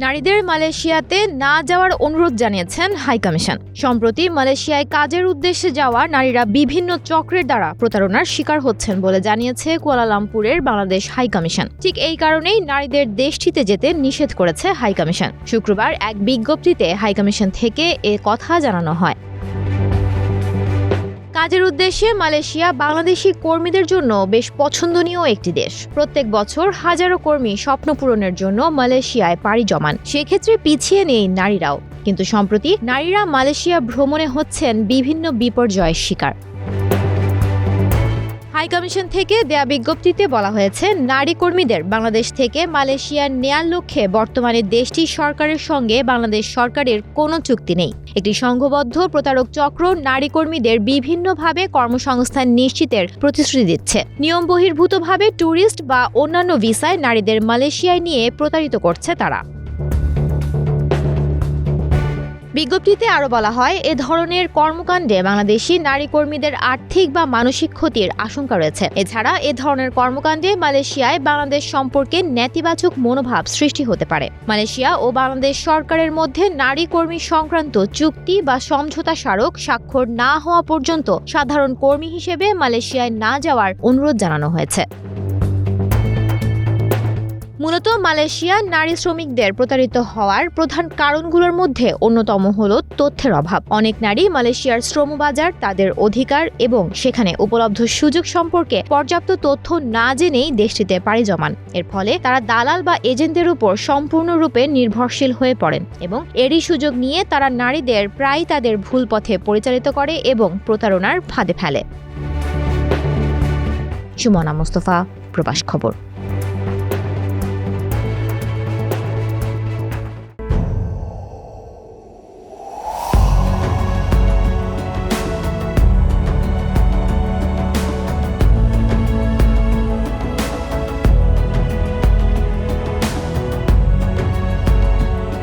নারীদের মালয়েশিয়াতে না যাওয়ার অনুরোধ জানিয়েছেন হাইকমিশন সম্প্রতি মালয়েশিয়ায় কাজের উদ্দেশ্যে যাওয়া নারীরা বিভিন্ন চক্রের দ্বারা প্রতারণার শিকার হচ্ছেন বলে জানিয়েছে কুয়ালালামপুরের বাংলাদেশ হাইকমিশন ঠিক এই কারণেই নারীদের দেশটিতে যেতে নিষেধ করেছে হাইকমিশন শুক্রবার এক বিজ্ঞপ্তিতে হাইকমিশন থেকে এ কথা জানানো হয়। কাজের উদ্দেশ্যে মালয়েশিয়া বাংলাদেশি কর্মীদের জন্য বেশ পছন্দনীয় একটি দেশ। প্রত্যেক বছর হাজারো কর্মী স্বপ্ন পূরণের জন্য মালয়েশিয়ায় পাড়ি জমান। সেক্ষেত্রে পিছিয়ে নেই নারীরাও। কিন্তু সম্প্রতি নারীরা মালয়েশিয়া ভ্রমণে হচ্ছেন বিভিন্ন বিপর্যয়ের শিকার। হাইকমিশন থেকে দেয়া বিজ্ঞপ্তিতে বলা হয়েছে, নারী কর্মীদের বাংলাদেশ থেকে মালয়েশিয়ার নেয়ার লক্ষ্যে বর্তমানে দেশটির সরকারের সঙ্গে বাংলাদেশ সরকারের কোনো চুক্তি নেই। একটি সংঘবদ্ধ প্রতারক চক্র নারী কর্মীদের বিভিন্নভাবে কর্মসংস্থান নিশ্চিতের প্রতিশ্রুতি দিচ্ছে। নিয়ম বহির্ভূতভাবে ট্যুরিস্ট বা অন্যান্য ভিসায় নারীদের মালয়েশিয়ায় নিয়ে প্রতারিত করছে তারা। বিজ্ঞপ্তিতে আরও বলা হয়, এ ধরনের কর্মকাণ্ডে বাংলাদেশি নারী কর্মীদের আর্থিক বা মানসিক ক্ষতির আশঙ্কা রয়েছে। এছাড়া এ ধরনের কর্মকাণ্ডে মালয়েশিয়ায় বাংলাদেশ সম্পর্কে নেতিবাচক মনোভাব সৃষ্টি হতে পারে। মালয়েশিয়া ও বাংলাদেশ সরকারের মধ্যে নারী কর্মী সংক্রান্ত চুক্তি বা সমঝোতা স্মারক স্বাক্ষর না হওয়া পর্যন্ত সাধারণ কর্মী হিসেবে মালয়েশিয়ায় না যাওয়ার অনুরোধ জানানো হয়েছে। মূলত মালয়েশিয়া নারী শ্রমিকদের প্রতারিত হওয়ার প্রধান কারণগুলোর মধ্যে অন্যতম হল তথ্যের অভাব। অনেক নারী মালয়েশিয়ার শ্রমবাজার, তাদের অধিকার এবং সেখানে উপলব্ধ সুযোগ সম্পর্কে পর্যাপ্ত তথ্য না জেনেই দেশটিতে পাড়ি জমান। এর ফলে তারা দালাল বা এজেন্টদের উপর সম্পূর্ণরূপে নির্ভরশীল হয়ে পড়েন এবং এরই সুযোগ নিয়ে তারা নারীদের প্রায় তাদের ভুল পথে পরিচালিত করে এবং প্রতারণার ফাঁদে ফেলে। সুমনা মোস্তফা, প্রবাস খবর।